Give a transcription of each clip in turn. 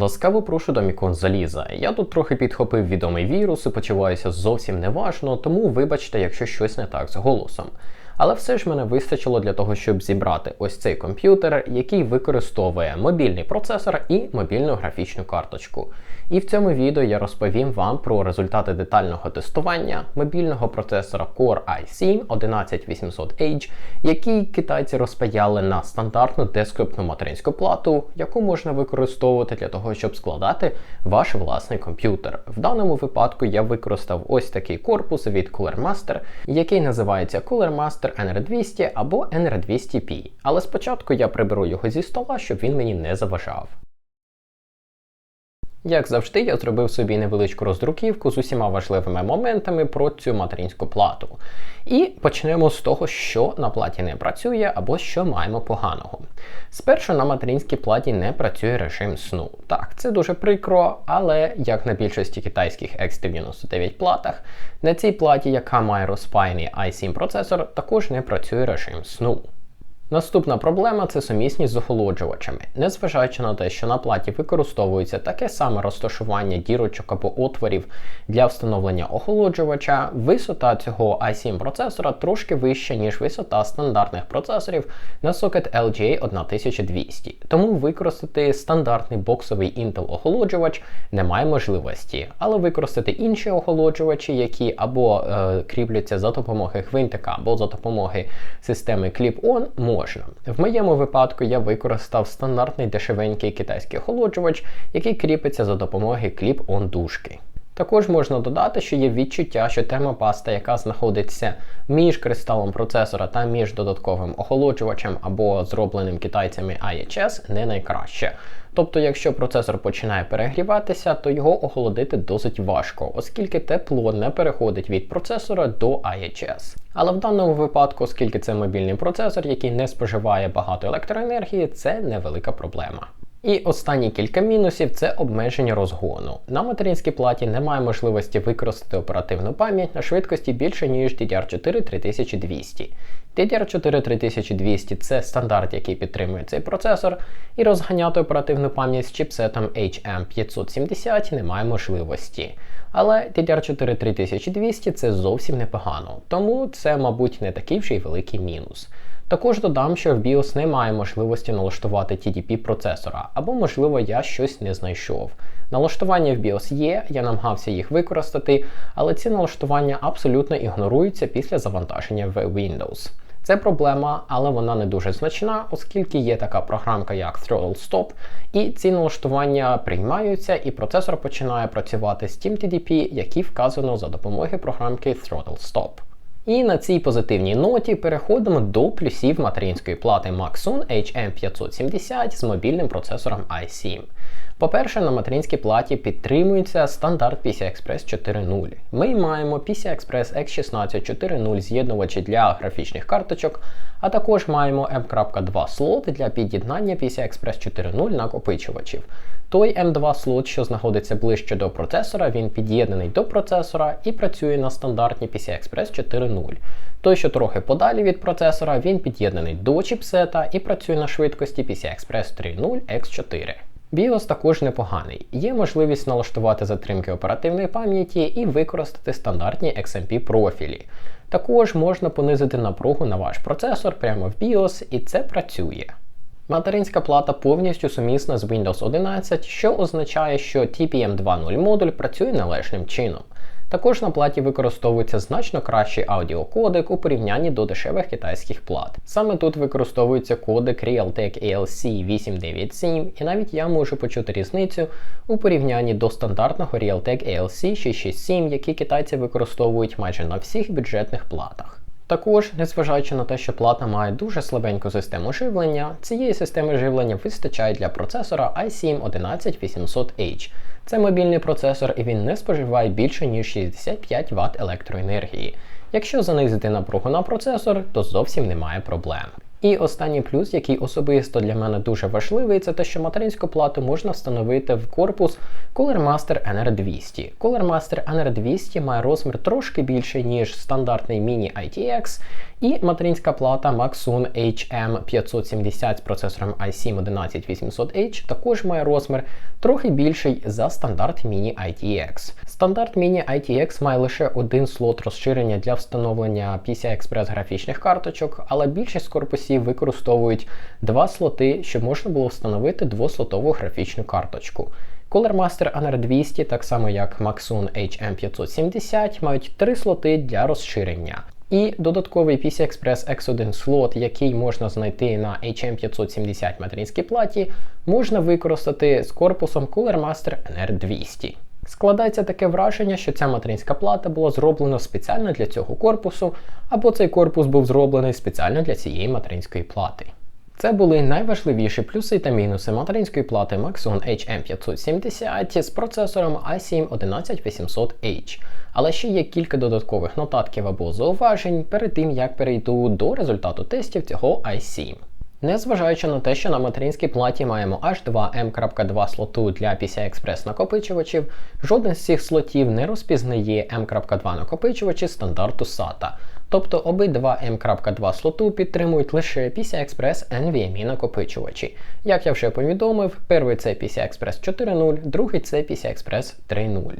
Ласкаво прошу до Мікон Заліза. Я тут трохи підхопив відомий вірус і почуваюся зовсім неважно, тому вибачте, якщо щось не так з голосом. Але все ж мене вистачило для того, щоб зібрати ось цей комп'ютер, який використовує мобільний процесор і мобільну графічну карточку. І в цьому відео я розповім вам про результати детального тестування мобільного процесора Core i7 11800H, який китайці розпаяли на стандартну десктопну материнську плату, яку можна використовувати для того, щоб складати ваш власний комп'ютер. В даному випадку я використав ось такий корпус від Cooler Master, який називається Cooler Master NR200 або NR200P. Але спочатку я приберу його зі стола, щоб він мені не заважав. Як завжди, я зробив собі невеличку роздруківку з усіма важливими моментами про цю материнську плату. І почнемо з того, що на платі не працює або що маємо поганого. Спершу на материнській платі не працює режим сну. Так, це дуже прикро, але як на більшості китайських X99 платах, на цій платі, яка має розпаяний i7 процесор, також не працює режим сну. Наступна проблема це сумісність з охолоджувачами. Незважаючи на те, що на платі використовується таке саме розташування дірочок або отворів для встановлення охолоджувача, висота цього i7 процесора трошки вища, ніж висота стандартних процесорів на сокет LGA 1200. Тому використати стандартний боксовий Intel охолоджувач немає можливості, але використати інші охолоджувачі, які або е, кріпляться за допомогою гвинтика, або за допомогою системи Clip-On, можна. В моєму випадку я використав стандартний дешевенький китайський охолоджувач, який кріпиться за допомогою кліп-он дужки. Також можна додати, що є відчуття, що термопаста, яка знаходиться між кристалом процесора та між додатковим охолоджувачем або зробленим китайцями IHS, не найкраще. Тобто, якщо процесор починає перегріватися, то його охолодити досить важко, оскільки тепло не переходить від процесора до IHS. Але в даному випадку, оскільки це мобільний процесор, який не споживає багато електроенергії, це невелика проблема. І останні кілька мінусів це обмеження розгону. На материнській платі немає можливості використати оперативну пам'ять на швидкості більше, ніж DDR4 3200. DDR4 3200 це стандарт, який підтримує цей процесор, і розганяти оперативну пам'ять з чіпсетом HM570 немає можливості. Але DDR4 3200 це зовсім непогано, тому це, мабуть, не такий вже й великий мінус. Також додам, що в BIOS немає можливості налаштувати TDP процесора, або, можливо, я щось не знайшов. Налаштування в BIOS є, я намагався їх використати, але ці налаштування абсолютно ігноруються після завантаження в Windows. Це проблема, але вона не дуже значна, оскільки є така програмка, як Throttle Stop, і ці налаштування приймаються, і процесор починає працювати з тим TDP, який вказано за допомогою програмки Throttle Stop. І на цій позитивній ноті переходимо до плюсів материнської плати Maxun HM570 з мобільним процесором i7. По-перше, на материнській платі підтримується стандарт PCI-Express 4.0. Ми маємо PCI-Express X16 4.0 з'єднувачі для графічних карточок, а також маємо M.2 слот для під'єднання PCI-Express 4.0 накопичувачів. Той M2 слот, що знаходиться ближче до процесора, він під'єднаний до процесора і працює на стандартній PCI-Express 4.0. Той, що трохи подалі від процесора, він під'єднаний до чіпсета і працює на швидкості PCI-Express 3.0 X4. BIOS також непоганий. Є можливість налаштувати затримки оперативної пам'яті і використати стандартні XMP профілі. Також можна понизити напругу на ваш процесор прямо в BIOS, і це працює. Материнська плата повністю сумісна з Windows 11, що означає, що TPM 2.0 модуль працює належним чином. Також на платі використовується значно кращий аудіокодек у порівнянні до дешевих китайських плат. Саме тут використовується кодек Realtek ALC 897, і навіть я можу почути різницю у порівнянні до стандартного Realtek ALC 667, який китайці використовують майже на всіх бюджетних платах. Також, незважаючи на те, що плата має дуже слабеньку систему живлення, цієї системи живлення вистачає для процесора i7 11800H. Це мобільний процесор і він не споживає більше ніж 65 Вт електроенергії. Якщо занизити напругу на процесор, то зовсім немає проблем. І останній плюс, який особисто для мене дуже важливий, це те, що материнську плату можна встановити в корпус Cooler Master NR200. Cooler Master NR200 має розмір трошки більший, ніж стандартний Mini ITX, і материнська плата Maxun HM570 з процесором i7 11800H також має розмір трохи більший за стандарт Mini ITX. Стандарт Mini ITX має лише один слот розширення для встановлення PCI Express графічних карточок, але більшість корпусів використовують два слоти, щоб можна було встановити двослотову графічну карточку. Cooler Master NR200, так само як Maxun HM570, мають три слоти для розширення. І додатковий PCI Express X1 слот, який можна знайти на HM570 материнській платі, можна використати з корпусом Cooler Master NR200. Складається таке враження, що ця материнська плата була зроблена спеціально для цього корпусу, або цей корпус був зроблений спеціально для цієї материнської плати. Це були найважливіші плюси та мінуси материнської плати Maxon HM570 з процесором i7 11800H. Але ще є кілька додаткових нотатків або зауважень перед тим, як перейду до результату тестів цього i7. Незважаючи на те, що на материнській платі маємо аж 2 M.2 слоту для PCI Express накопичувачів, жоден з цих слотів не розпізнає M.2 накопичувачі стандарту SATA. Тобто обидва M.2 слоту підтримують лише PCI Express NVMe накопичувачі. Як я вже повідомив, перший це PCI Express 4.0, другий це PCI Express 3.0.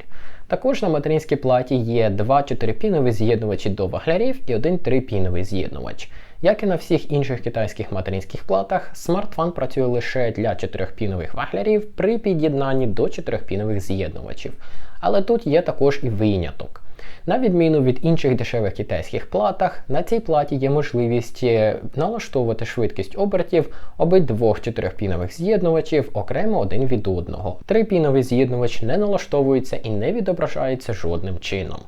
Також на материнській платі є два 4-пінові з'єднувачі до ваглярів і один 3-піновий з'єднувач. Як і на всіх інших китайських материнських платах, SmartFun працює лише для 4-пінових ваглярів при під'єднанні до 4-пінових з'єднувачів. Але тут є також і виняток. На відміну від інших дешевих китайських платах, на цій платі є можливість е, налаштовувати швидкість обертів обидвох чотирьохпінових з'єднувачів окремо один від одного. Трипіновий з'єднувач не налаштовується і не відображається жодним чином.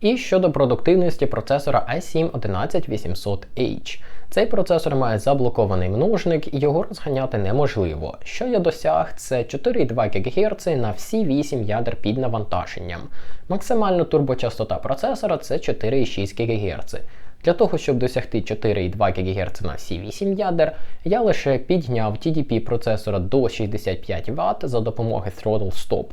І щодо продуктивності процесора i7 11800H. Цей процесор має заблокований множник і його розганяти неможливо. Що я досяг, це 4,2 ГГц на всі 8 ядер під навантаженням. Максимальна турбочастота процесора це 4,6 ГГц. Для того, щоб досягти 4,2 ГГц на всі 8 ядер, я лише підняв TDP процесора до 65 Вт за допомогою Throttle Stop.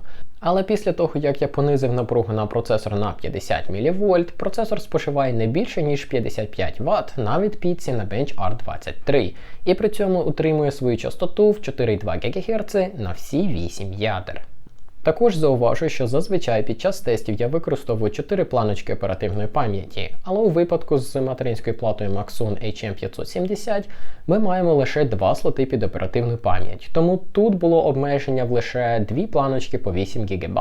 Але після того, як я понизив напругу на процесор на 50 мВ, процесор споживає не більше, ніж 55 Вт на відпітці на Bench R23 і при цьому утримує свою частоту в 4,2 ГГц на всі 8 ядер. Також зауважу, що зазвичай під час тестів я використовую 4 планочки оперативної пам'яті, але у випадку з материнською платою Maxon HM570 ми маємо лише 2 слоти під оперативну пам'ять, тому тут було обмеження в лише 2 планочки по 8 ГБ,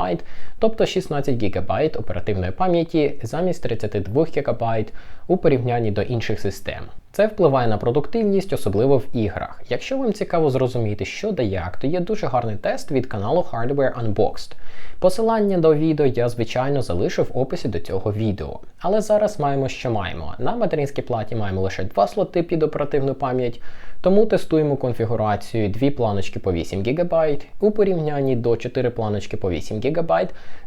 тобто 16 ГБ оперативної пам'яті замість 32 ГБ у порівнянні до інших систем. Це впливає на продуктивність, особливо в іграх. Якщо вам цікаво зрозуміти, що да як, то є дуже гарний тест від каналу Hardware Unboxed. Посилання до відео я, звичайно, залишу в описі до цього відео. Але зараз маємо, що маємо. На материнській платі маємо лише два слоти під оперативну пам'ять, тому тестуємо конфігурацію дві планочки по 8 ГБ у порівнянні до 4 планочки по 8 ГБ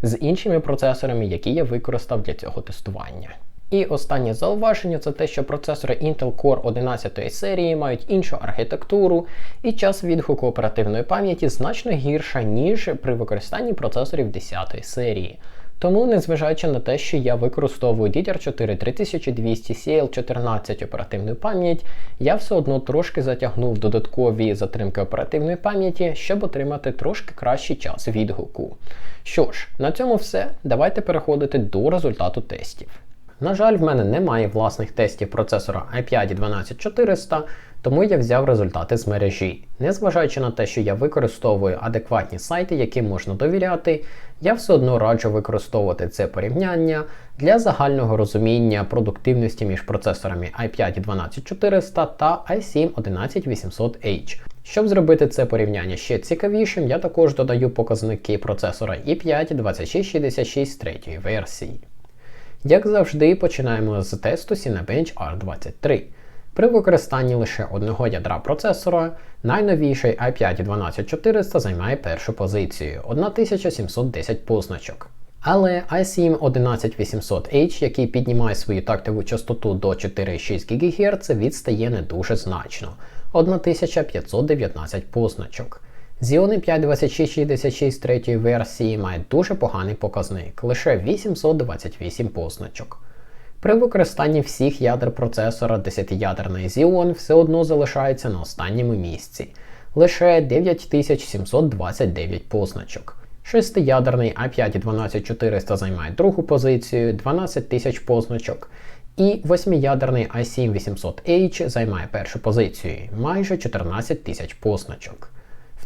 з іншими процесорами, які я використав для цього тестування. І останнє зауваження це те, що процесори Intel Core 11 серії мають іншу архітектуру, і час відгуку оперативної пам'яті значно гірша, ніж при використанні процесорів 10 серії. Тому, незважаючи на те, що я використовую DDR4 3200 CL14 оперативну пам'ять, я все одно трошки затягнув додаткові затримки оперативної пам'яті, щоб отримати трошки кращий час відгуку. Що ж, на цьому все. Давайте переходити до результату тестів. На жаль, в мене немає власних тестів процесора i5 12400, тому я взяв результати з мережі. Незважаючи на те, що я використовую адекватні сайти, яким можна довіряти, я все одно раджу використовувати це порівняння для загального розуміння продуктивності між процесорами i5 12400 та i7 11800H. Щоб зробити це порівняння ще цікавішим, я також додаю показники процесора i5 2666 третьої версії. Як завжди, починаємо з тесту Cinebench R23. При використанні лише одного ядра процесора найновіший i5 12400 займає першу позицію 1710 позначок. Але i7 11800H, який піднімає свою тактову частоту до 4,6 ГГц, відстає не дуже значно 1519 позначок. Xeon 5 2666 третьої версії має дуже поганий показник, лише 828 позначок. При використанні всіх ядер процесора 10-ядерний Xeon все одно залишається на останньому місці, лише 9729 позначок. Шестиядерний i5 12400 займає другу позицію, 12 тисяч позначок. І восьмиядерний i7 800H займає першу позицію, майже 14 тисяч позначок.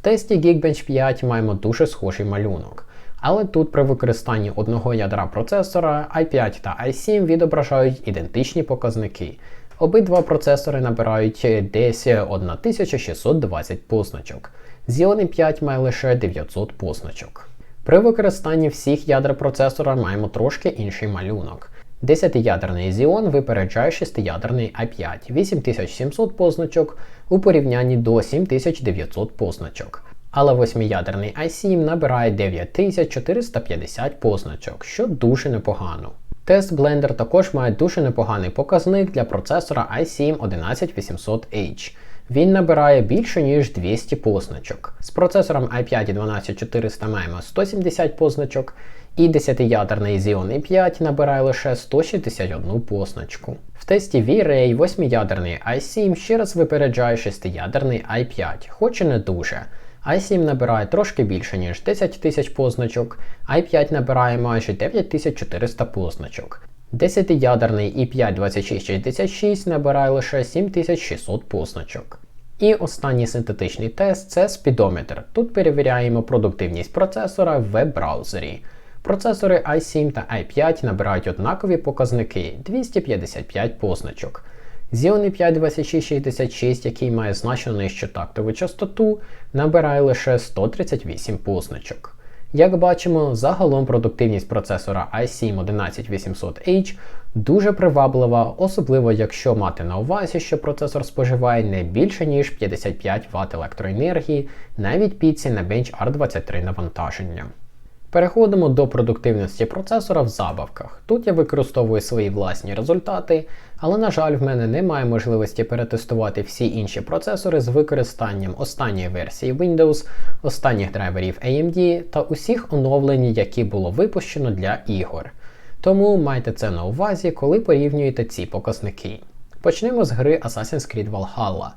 Тесті Geekbench 5 маємо дуже схожий малюнок. Але тут при використанні одного ядра процесора i5 та i7 відображають ідентичні показники. Обидва процесори набирають десь 1620 позначок. Xeon 5 має лише 900 позначок. При використанні всіх ядер процесора маємо трошки інший малюнок. 10-ядерний Xeon випереджає 6-ядерний i5 8700 позначок у порівнянні до 7900 позначок. Але 8-ядерний i7 набирає 9450 позначок, що дуже непогано. Тест Blender також має дуже непоганий показник для процесора i7 11800H. Він набирає більше ніж 200 позначок. З процесором i5 12400 маємо 170 позначок, і 10-ядерний Xeon i5 набирає лише 161 позначку. Тесті V-Ray 8-ядерний i7 ще раз випереджає 6-ядерний i5, хоч і не дуже. i7 набирає трошки більше, ніж 10 тисяч позначок, i5 набирає майже 9400 позначок. 10-ядерний i5 2666 набирає лише 7600 позначок. І останній синтетичний тест це спідометр. Тут перевіряємо продуктивність процесора в веб-браузері. Процесори i7 та i5 набирають однакові показники 255 позначок. Xeon 5 2666, який має значно нижчу тактову частоту, набирає лише 138 позначок. Як бачимо, загалом продуктивність процесора i7 11800H дуже приваблива, особливо якщо мати на увазі, що процесор споживає не більше ніж 55 Вт електроенергії навіть під Cinebench R23 навантаження. Переходимо до продуктивності процесора в забавках. Тут я використовую свої власні результати, але, на жаль, в мене немає можливості перетестувати всі інші процесори з використанням останньої версії Windows, останніх драйверів AMD та усіх оновлень, які було випущено для ігор. Тому майте це на увазі, коли порівнюєте ці показники. Почнемо з гри Assassin's Creed Valhalla.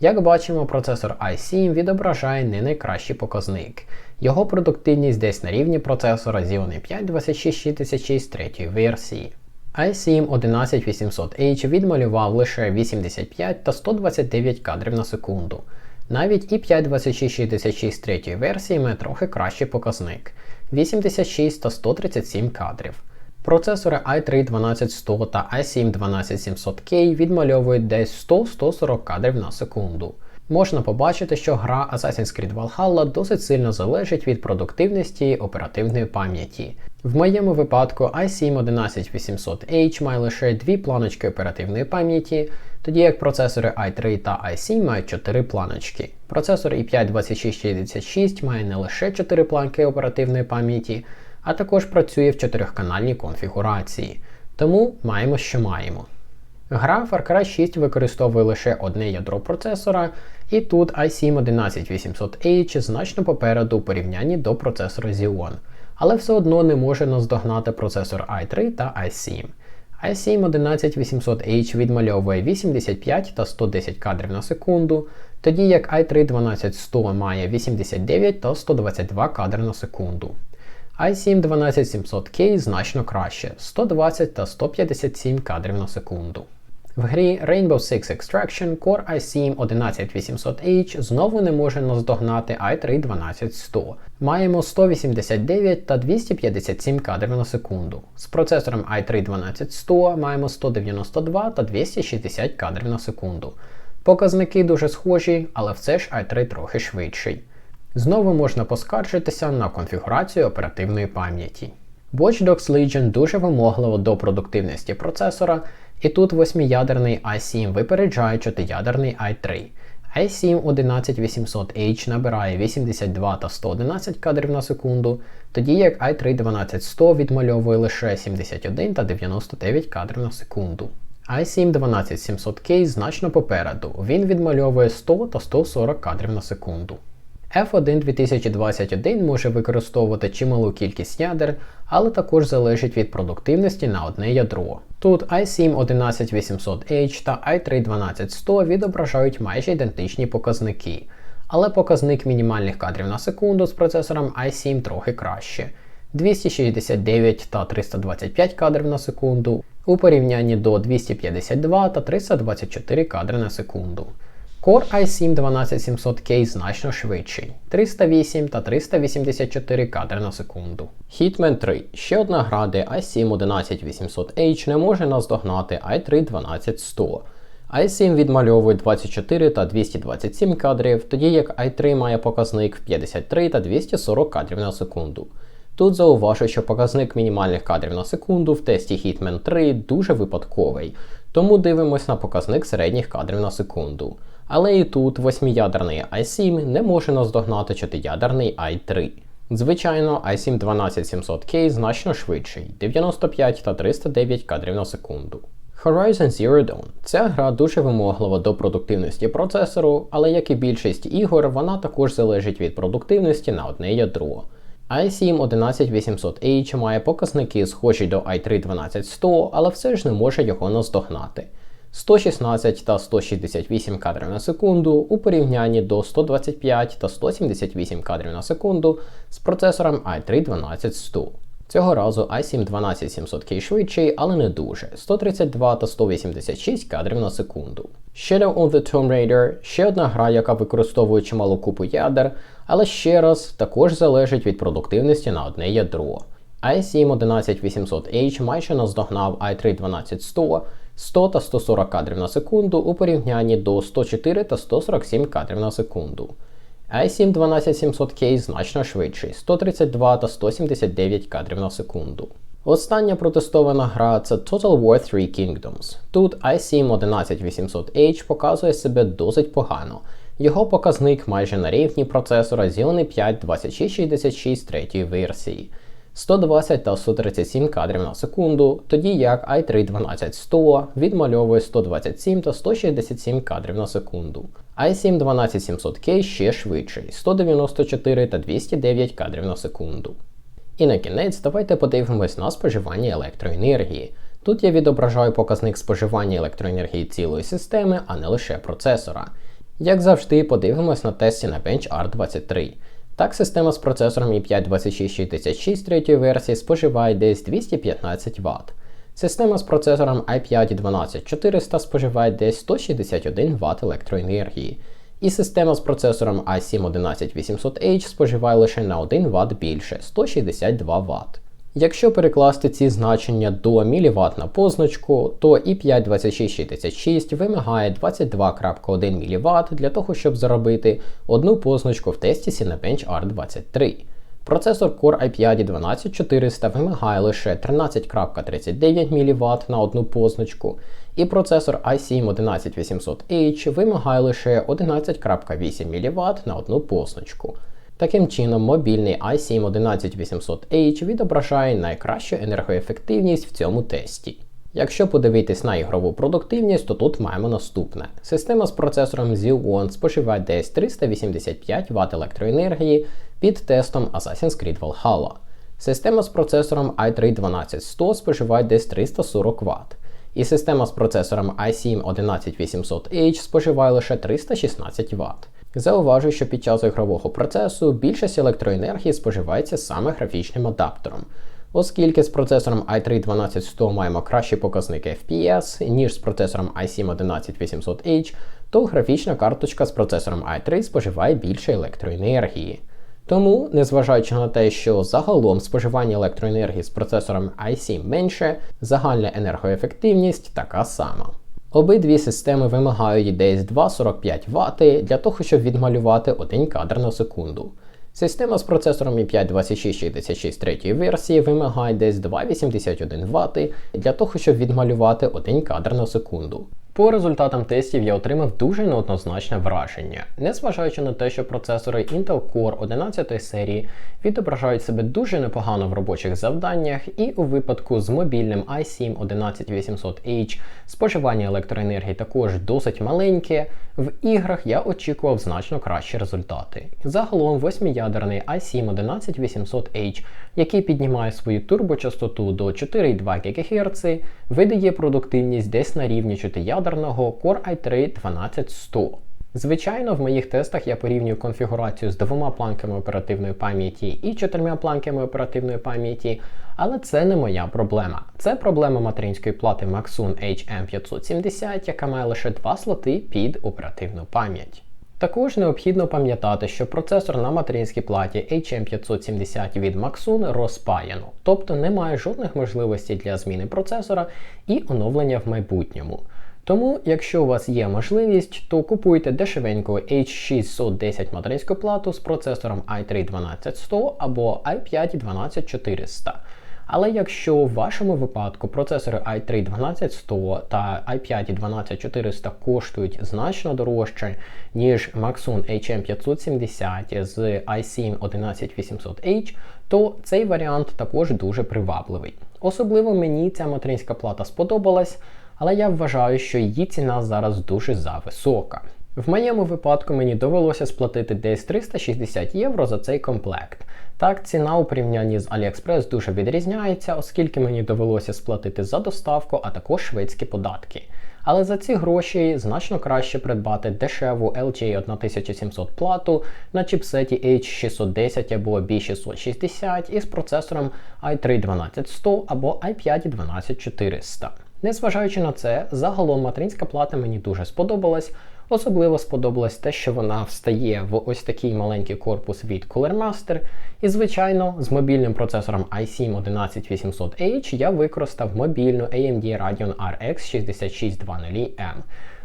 Як бачимо, процесор i7 відображає не найкращий показник. Його продуктивність десь на рівні процесора Xeon 5 2666 третьої версії. i7 11800H відмалював лише 85 та 129 кадрів на секунду. Навіть i5 2666 третьої версії має трохи кращий показник 86 та 137 кадрів. Процесори i3 12100 та i7 12700K відмальовують десь 100-140 кадрів на секунду. Можна побачити, що гра Assassin's Creed Valhalla досить сильно залежить від продуктивності оперативної пам'яті. В моєму випадку i7 11800H має лише дві планочки оперативної пам'яті, тоді як процесори i3 та i7 мають 4 планочки. Процесор i5 2666 має не лише 4 планки оперативної пам'яті, а також працює в чотирьохканальній конфігурації. Тому маємо, що маємо. Гра Far Cry 6 використовує лише одне ядро процесора, і тут i7 11800H значно попереду у порівнянні до процесора Xeon, але все одно не може наздогнати процесор i3 та i7. i7 11800H відмальовує 85 та 110 кадрів на секунду, тоді як i3 12100 має 89 та 122 кадри на секунду i7 12700K значно краще 120 та 157 кадрів на секунду. В грі Rainbow Six Extraction Core i7 11800H знову не може наздогнати i3 12100. Маємо 189 та 257 кадрів на секунду. З процесором i3 12100 маємо 192 та 260 кадрів на секунду. Показники дуже схожі, але все ж i3 трохи швидший. Знову можна поскаржитися на конфігурацію оперативної пам'яті. Watch Dogs Legion дуже вимогливо до продуктивності процесора, і тут 8-ядерний i7 випереджає 4-ядерний i3. i7 11800H набирає 82 та 111 кадрів на секунду, тоді як i3 12100 відмальовує лише 71 та 99 кадрів на секунду. i7 12700K значно попереду, він відмальовує 100 та 140 кадрів на секунду. F1 2021 може використовувати чималу кількість ядер, але також залежить від продуктивності на одне ядро. Тут i7 11800H та i3 12100 відображають майже ідентичні показники, але показник мінімальних кадрів на секунду з процесором i7 трохи краще. 269 та 325 кадрів на секунду у порівнянні до 252 та 324 кадри на секунду. Core i7 12700K значно швидший 308 та 384 кадри на секунду. Hitman 3. Ще одна гра, де i7 11800H не може наздогнати i3 12100. i7 відмальовує 24 та 227 кадрів, тоді як i3 має показник в 53 та 240 кадрів на секунду. Тут зауважу, що показник мінімальних кадрів на секунду в тесті Hitman 3 дуже випадковий, тому дивимось на показник середніх кадрів на секунду. Але і тут восьмиядерний i7 не може наздогнати чотиядерний i3. Звичайно, i7 12700K значно швидший 95 та 309 кадрів на секунду. Horizon Zero Dawn. Ця гра дуже вимоглива до продуктивності процесору, але як і більшість ігор, вона також залежить від продуктивності на одне ядро i7 11800H має показники схожі до i3 12100, але все ж не може його наздогнати. 116 та 168 кадрів на секунду у порівнянні до 125 та 178 кадрів на секунду з процесором i3 12100. Цього разу i7 12700K швидший, але не дуже 132 та 186 кадрів на секунду. Shadow of the Tomb Raider ще одна гра, яка використовує чималу купу ядер, але ще раз також залежить від продуктивності на одне ядро. i7 11800H майже наздогнав i3 12100 100 та 140 кадрів на секунду у порівнянні до 104 та 147 кадрів на секунду i7 12700K значно швидший 132 та 179 кадрів на секунду. Остання протестована гра це Total War 3 Kingdoms. Тут i7 11800H показує себе досить погано. Його показник майже на рівні процесора Xeon 5 2666 третьої версії. 120 та 137 кадрів на секунду, тоді як i3 12100 відмальовує 127 та 167 кадрів на секунду. i7 12700K ще швидший 194 та 209 кадрів на секунду. І на кінець давайте подивимось на споживання електроенергії. Тут я відображаю показник споживання електроенергії цілої системи, а не лише процесора. Як завжди, подивимось на тесті на Bench R23. Так, система з процесором i5 2666 третьої версії споживає десь 215 Вт. Система з процесором i5 12400 споживає десь 161 Вт електроенергії. І система з процесором i7 11800H споживає лише на 1 Вт більше 162 Вт. Якщо перекласти ці значення до мВт на позначку, то i5 2666 вимагає 22.1 мВт для того, щоб заробити одну позначку в тесті Cinebench R23. Процесор Core i5 12400 вимагає лише 13.39 мВт на одну позначку, і процесор i7 11800H вимагає лише 11.8 мВт на одну позначку. Таким чином, мобільний i7 11800H відображає найкращу енергоефективність в цьому тесті. Якщо подивитись на ігрову продуктивність, то тут маємо наступне. Система з процесором Xeon споживає десь 385 Вт електроенергії під тестом Assassin's Creed Valhalla. Система з процесором i3 12100 споживає десь 340 Вт. І система з процесором i7 11800H споживає лише 316 Вт. Зауважу, що під час ігрового процесу більшість електроенергії споживається саме графічним адаптером. Оскільки з процесором i3 12100 маємо кращі показники FPS, ніж з процесором i7 11800H, то графічна карточка з процесором i3 споживає більше електроенергії. Тому, незважаючи на те, що загалом споживання електроенергії з процесором i7 менше, загальна енергоефективність така сама. Обидві системи вимагають десь 2,45 Вт для того, щоб відмалювати один кадр на секунду. Система з процесором i5 2666 третьої версії вимагає десь 2,81 Вт для того, щоб відмалювати один кадр на секунду. По результатам тестів я отримав дуже неоднозначне враження, незважаючи на те, що процесори Intel Core 11 серії відображають себе дуже непогано в робочих завданнях, і у випадку з мобільним i7 11800H споживання електроенергії також досить маленьке. В іграх я очікував значно кращі результати. Загалом восьмиядерний i7 11800H, який піднімає свою турбочастоту до 4,2 ГГц, видає продуктивність десь на рівні 4 ядерного Core i3 12100. Звичайно, в моїх тестах я порівнюю конфігурацію з двома планками оперативної пам'яті і чотирма планками оперативної пам'яті, але це не моя проблема. Це проблема материнської плати Maxun HM570, яка має лише два слоти під оперативну пам'ять. Також необхідно пам'ятати, що процесор на материнській платі HM570 від Maxun розпаяно, тобто немає жодних можливостей для зміни процесора і оновлення в майбутньому. Тому, якщо у вас є можливість, то купуйте дешевеньку H610 материнську плату з процесором i3 12100 або i5 12400. Але якщо в вашому випадку процесори i3 12100 та i5 12400 коштують значно дорожче, ніж Maxun HM570 з i7 11800H, то цей варіант також дуже привабливий. Особливо мені ця материнська плата сподобалась але я вважаю, що її ціна зараз дуже зависока. В моєму випадку мені довелося сплатити десь 360 євро за цей комплект. Так, ціна у порівнянні з AliExpress дуже відрізняється, оскільки мені довелося сплатити за доставку, а також шведські податки. Але за ці гроші значно краще придбати дешеву LG 1700 плату на чіпсеті H610 або B660 із процесором i3 12100 або i5 12400. Незважаючи на це, загалом материнська плата мені дуже сподобалась. Особливо сподобалось те, що вона встає в ось такий маленький корпус від Cooler Master. І, звичайно, з мобільним процесором i7 11800H я використав мобільну AMD Radeon RX 6620M.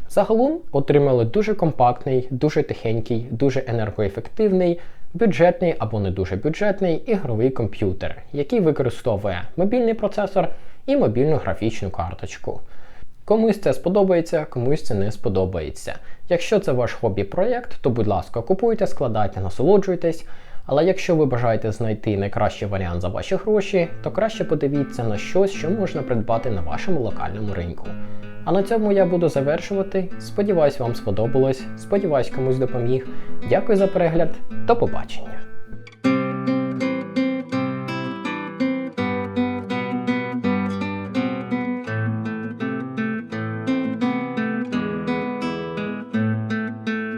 Загалом отримали дуже компактний, дуже тихенький, дуже енергоефективний, бюджетний або не дуже бюджетний ігровий комп'ютер, який використовує мобільний процесор і мобільну графічну карточку. Комусь це сподобається, комусь це не сподобається. Якщо це ваш хобі-проєкт, то будь ласка, купуйте, складайте, насолоджуйтесь. Але якщо ви бажаєте знайти найкращий варіант за ваші гроші, то краще подивіться на щось, що можна придбати на вашому локальному ринку. А на цьому я буду завершувати. Сподіваюсь, вам сподобалось. Сподіваюсь, комусь допоміг. Дякую за перегляд. До побачення!